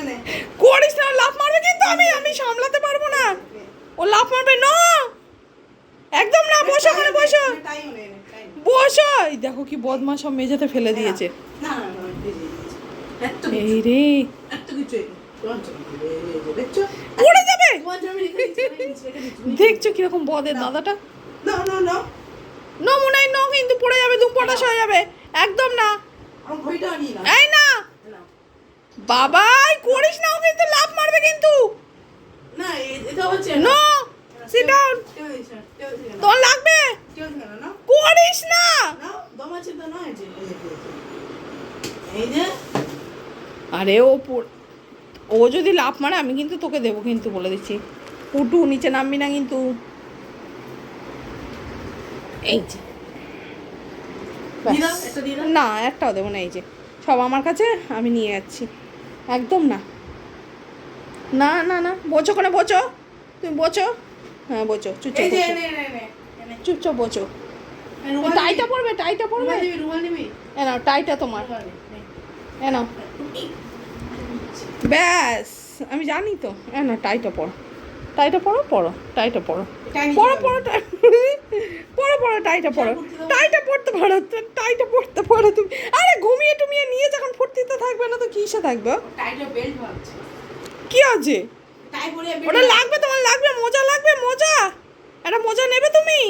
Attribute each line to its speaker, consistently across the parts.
Speaker 1: এনে
Speaker 2: করিস না লাফ মারবে কিন্তু আমি আমি সামলাতে পারব না। ও লাফ মারবে না! একদম না বসো ওখানে বসো। বসো! এই দেখো কি বদমাস সব মেঝেতে ফেলে দিয়েছে।
Speaker 1: এই
Speaker 2: রে। পড়ে যাবে। দেখছ কীরকম বদের দাদাটা?
Speaker 1: না
Speaker 2: মনে হয় ন কিন্তু পড়ে যাবে দুম পটাশ হয়ে যাবে। একদম না। এই না। বাবাই করিস না ও কিন্তু লাফ মারবে কিন্তু।
Speaker 1: না এটা হচ্ছে
Speaker 2: নো সিট ডাউন। তোর লাগবে? করিস না।
Speaker 1: তো
Speaker 2: আরে ও ও যদি লাফ মারে আমি কিন্তু তোকে দেবো কিন্তু বলে দিচ্ছি। পুটু নিচে নামবি না কিন্তু। এই যে। না একটাও দেবো না এই যে। সব আমার কাছে আমি নিয়ে যাচ্ছি। একদম না। না না না বোঝো কোনে বোঝো। তুমি বোঝো? হ্যাঁ বোঝো চুপচাপ
Speaker 1: এনে এনে এনে এনে
Speaker 2: চুপচাপ বোঝো। টাইটা? পড়বে টাইটা পড়বে
Speaker 1: রুমাল নিবি রুমাল নিবি।
Speaker 2: এ নাও টাইটা তোমার।
Speaker 1: রুমাল নে, নে।
Speaker 2: এ নাও। ব্যাস আমি জানি তো। এ না টাইটা পড়ো টাইটা পড়ো পড়ো টাইটা পড়ো পড়ো পড়ো টাই পড়ো পড়ো টাইটা পড়ো। টাইটা পড়তে পারো টাইটা পড়তে পারো তুমি। আরে ঘুমিয়ে টুমিয়ে নিয়ে যখন ফুর্তিতে থাকবে না তো কিসে থাকবে? কি আছে? ওটা লাগবে তোমার লাগবে মোজা লাগবে মোজা। একটা মোজা নেবে তুমি?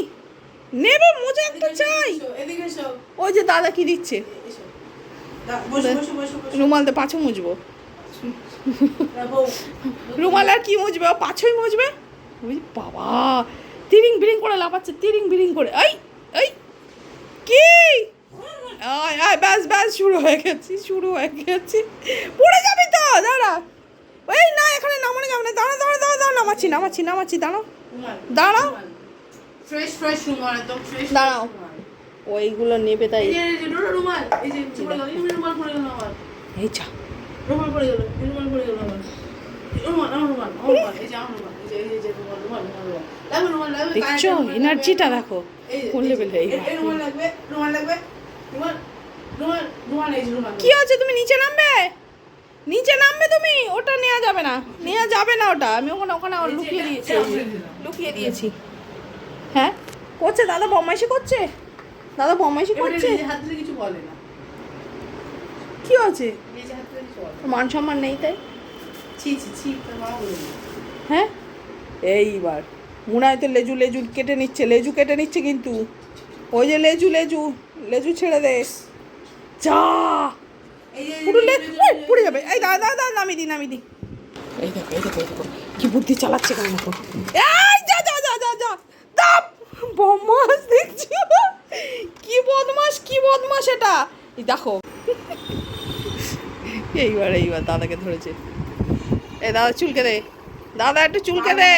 Speaker 2: নেবে মোজা একটা চাই। ওই যে দাদা কি দিচ্ছে? রুমাল দিয়ে পাছু মুছবো। রুমাল আর কি মুছবে? ও পাছুই মুছবে? ওই বাবা। তিরিং বিরিং করে লাফাচ্ছে তিরিং বিরিং করে। এই এই কি? আয় আয় ব্যাস ব্যাস শুরু হয়ে গেছি শুরু হয়ে গেছি। পড়ে যাবি তো দাঁড়া। এই না এখানে নামানো যাবে না। দাঁড়া দাঁড়া দাঁড়া দাঁড়া নামাচ্ছি নামাচ্ছি নামাচ্ছি দাঁড়াও। দাঁড়াও।
Speaker 1: ফ্রেশ ফ্রেশ রুমাল একদম ফ্রেশ
Speaker 2: দাঁড়াও। ওইগুলো নেবে তাই।
Speaker 1: এই যে রুমাল, এই যে রুমাল পড়ে গেল আমার।
Speaker 2: এই চা
Speaker 1: রুমাল পড়ে গেল রুমাল পড়ে গেল আমার রুমাল আমার রুমাল এই যে আমার রুমাল।
Speaker 2: দেখছ? এনার্জিটা দেখো কোন লেভেলে কি আছে তুমি নিচে নামবে? নিচে নামবে তুমি? ওটা নেওয়া যাবে না। নেওয়া যাবে না ওটা। আমি ওখানে ওখানে লুকিয়ে দিয়েছি। লুকিয়ে দিয়েছি। হ্যাঁ? করছে? দাদা বদমাইশি করছে? দাদা বদমাইশি
Speaker 1: এবার
Speaker 2: করছে?
Speaker 1: কিছু বলে না।
Speaker 2: কি আছে। মান সম্মান নেই তাই?
Speaker 1: ছি ছি ছি
Speaker 2: হ্যাঁ? এইবার। মনে হয় তো লেজু লেজু কেটে নিচ্ছে, লেজু কেটে নিচ্ছে কিন্তু। ওই যে লেজু লেজু লেজু ছেড়ে দে। যা! পুরো লে পড়ে যাবে। এই দাদা দাদা দাদা নামি দি নামি দি। এই দেখো এই দেখো এই দেখো। কি বুদ্ধি চালাচ্ছে কেন দেখো এই, যা যা যা যা যা। দাপ বদমাস দেখছি। কি বদমাস কি বদমাস এটা? এই দেখো। এইবার এইবার দাদাকে ধরেছে। এই দাদা, চুলকে দে। দাদা একটু চুলকে দে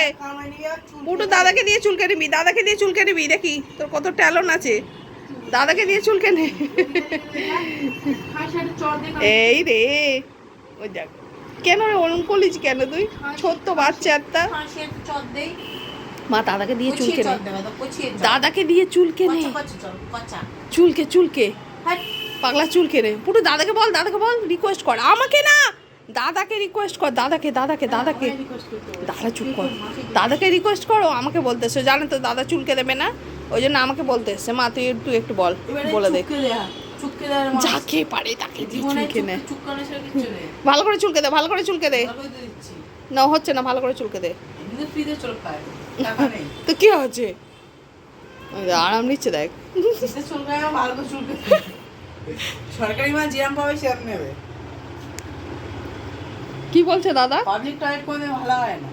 Speaker 2: পুটু দাদাকে দিয়ে চুলকে নিবি দাদাকে দিয়ে চুলকে নিবি দেখি তোর কত ট্যালন আছে। দাদাকে দিয়ে চুলকে নে এই রে ওই দেখ। কেন রে ওরম করলিস কেন তুই? ছোট্ট বাচ্চা একটা মা দাদাকে দিয়ে চুলকে নে দাদাকে দিয়ে চুলকে নে চুলকে চুলকে পাগলা চুলকে নে পুটু দাদাকে বল দাদাকে বল রিকোয়েস্ট কর। আমাকে না দাদাকে রিকোয়েস্ট কর দাদাকে দাদাকে দাদাকে। দাদা চুপ কর। দাদাকে রিকোয়েস্ট করো আমাকে বলতেছে। জানো তো দাদা চুলকে দেবে না? ওই জন্য আমাকে বলতে এসছে মা তুই তুই একটু বল বলে দে। যাকে পারে তাকে চুলকে নে। ভালো করে চুলকে দে ভালো করে চুলকে দে। না হচ্ছে না ভালো করে চুলকে দে। তো কি হচ্ছে দেখ, আরাম নিচ্ছে দেখ।
Speaker 1: সরকারি মা যেরম পাবে সেরকম নেবে।
Speaker 2: কি বলছে দাদা?
Speaker 1: পাবলিক টয়লেট কোনোদিন ভালো হয় না।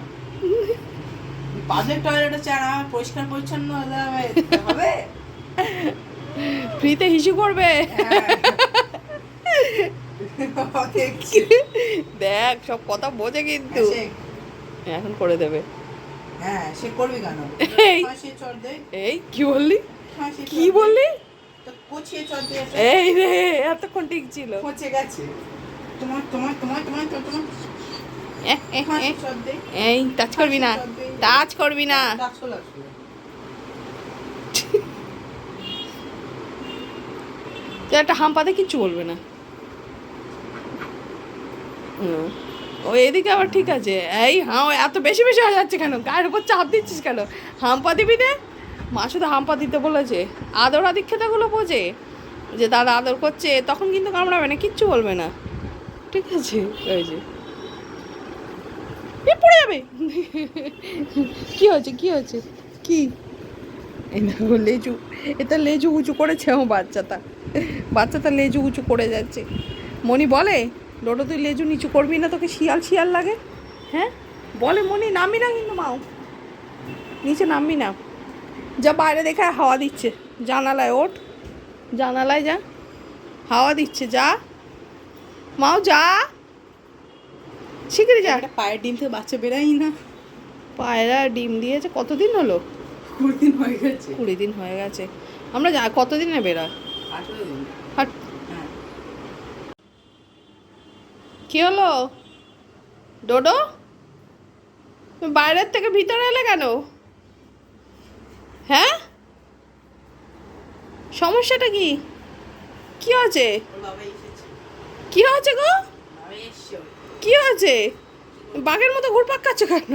Speaker 1: পাবলিক টয়লেটে আমার পরিষ্কার পরিচ্ছন্ন হবে হবে?
Speaker 2: ফ্রিতে হিসু করবে।
Speaker 1: হ্যাঁ।
Speaker 2: দেখ সব কথা বোঝে কিন্তু।
Speaker 1: হ্যাঁ,
Speaker 2: এখন করে দেবে।
Speaker 1: হ্যাঁ সে করবি কেন?
Speaker 2: এই। এই কি বললি?
Speaker 1: ফাঁসিয়ে
Speaker 2: কি বললি?
Speaker 1: তো কচিয়ে চড়
Speaker 2: এই রে এতক্ষণ ঠিক ছিল।
Speaker 1: পচে গেছে। তোমার তোমার তোমার তোমার তোমার
Speaker 2: এই, টাচ করবি না। টাচ করবি না। তুই একটা হাম পাতে কিচ্ছু বলবে না। ও, এদিকে আবার ঠিক আছে। এই হাঁ এত বেশি বেশি হয়ে যাচ্ছে কেন? গায়ের উপর চাপ দিচ্ছিস কেন? হাম্পা দিবি রে মা শুধু হাম্পা দিতে বলেছে। আদর আদিক্ষেতাগুলো বোঝে যে দাদা আদর করছে, তখন কিন্তু কামড়াবে না, কিচ্ছু বলবে না। ঠিক আছে ওই যে। এ পড়ে যাবে। কি হয়েছে কি হয়েছে? কি? লেজু এটা লেজু উঁচু করেছে আমার বাচ্চাটা। বাচ্চাটা লেজু উঁচু করে যাচ্ছে। মনি বলে ডোডো তুই লেজু নিচু করবি না তোকে শিয়াল শিয়াল লাগে? হ্যাঁ? বলে মনি নামবি না কিন্তু মাও। নিচে নামবি না। যা বাইরে দেখে হাওয়া দিচ্ছে। জানালায় ওঠ। জানালায় যা। হাওয়া দিচ্ছে যা। মাও যা। শিগগিরি যা।
Speaker 1: একটা পায়ের ডিম থেকে বাচ্চা বেরাই না।
Speaker 2: পায়রা ডিম দিয়েছে কতদিন হলো?
Speaker 1: কুড়ি দিন হয়ে গেছে।
Speaker 2: কুড়ি দিন হয়ে গেছে। আমরা যা কতদিনে বেরোয়?
Speaker 1: হ্যাঁ।
Speaker 2: কি হলো? ডোডো? বাইরের থেকে ভিতরে এলে কেন? হ্যাঁ? সমস্যাটা কি? কি হয়েছে? কি হয়েছে গো। কি হয়েছে বাঘের মতো ঘুরপাক খাচ্ছ কেন?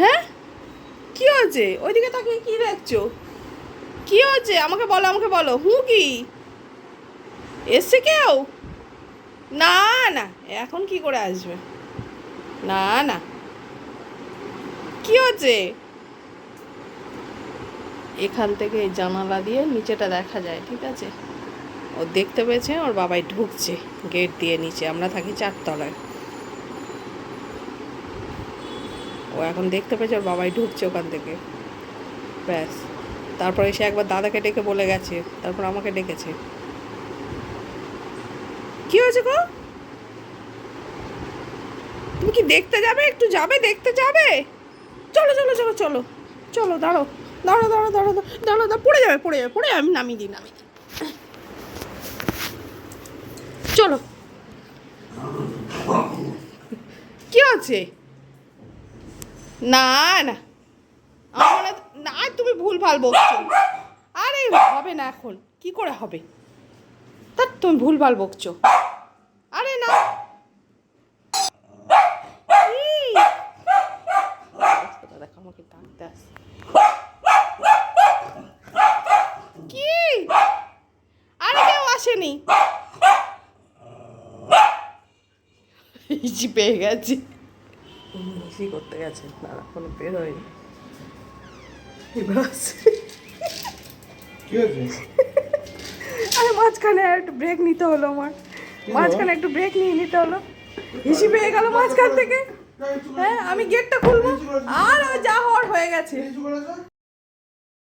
Speaker 2: হ্যাঁ? কি হয়েছে ওইদিকে তাকে কি দেখছ? কি হয়েছে আমাকে বলো আমাকে বলো। হু কি? এসছে কেউ? না না। এখন কি করে আসবে? না না। কি হচ্ছে? এখান থেকে জানালা দিয়ে নিচেটা দেখা যায়, ঠিক আছে? ও দেখতে পেয়েছে, ওর বাবাই ঢুকছে গেট দিয়ে নিচে, আমরা থাকি চারতলায়। ও এখন দেখতে পেয়েছে, ওর বাবাই ঢুকছে ওখান থেকে। ব্যাস। তারপর এসে একবার দাদাকে ডেকে বলে গেছে, তারপর আমাকে ডেকেছে। কি হয়েছে গো? তুমি কি দেখতে যাবে? একটু যাবে, দেখতে যাবে? চলো চলো চলো চলো চলো দাঁড়ো দাঁড়ো দাঁড়ো দাঁড়ো দাঁড়ো দাঁড়ো পড়ে যাবে পড়ে যাবে, পড়ে আমি নামিয়ে দিই নামিয়ে দিই। চলো। কি আছে না না। আমার না, তুমি ভুল ভালো বকছো। আরে, হবে না এখন। কি করে হবে? তা তুমি ভুল ভালো বকছো। আরে, না। আমাকে। কি? আরে, কেউ আসেনি। ইজি পেয়ে গেছি। করতে গেছে। না কোনো বের হয়নি।
Speaker 3: কি হয়েছে?
Speaker 2: আরে মাঝখানে একটু ব্রেক নিতে হলো আমার। মাঝখানে একটু ব্রেক নিয়ে নিতে হলো। হিসি পেয়ে গেল মাঝখান থেকে। হ্যাঁ আমি গেটটা খুলবো। আর ওই যা হওয়ার হয়ে গেছে।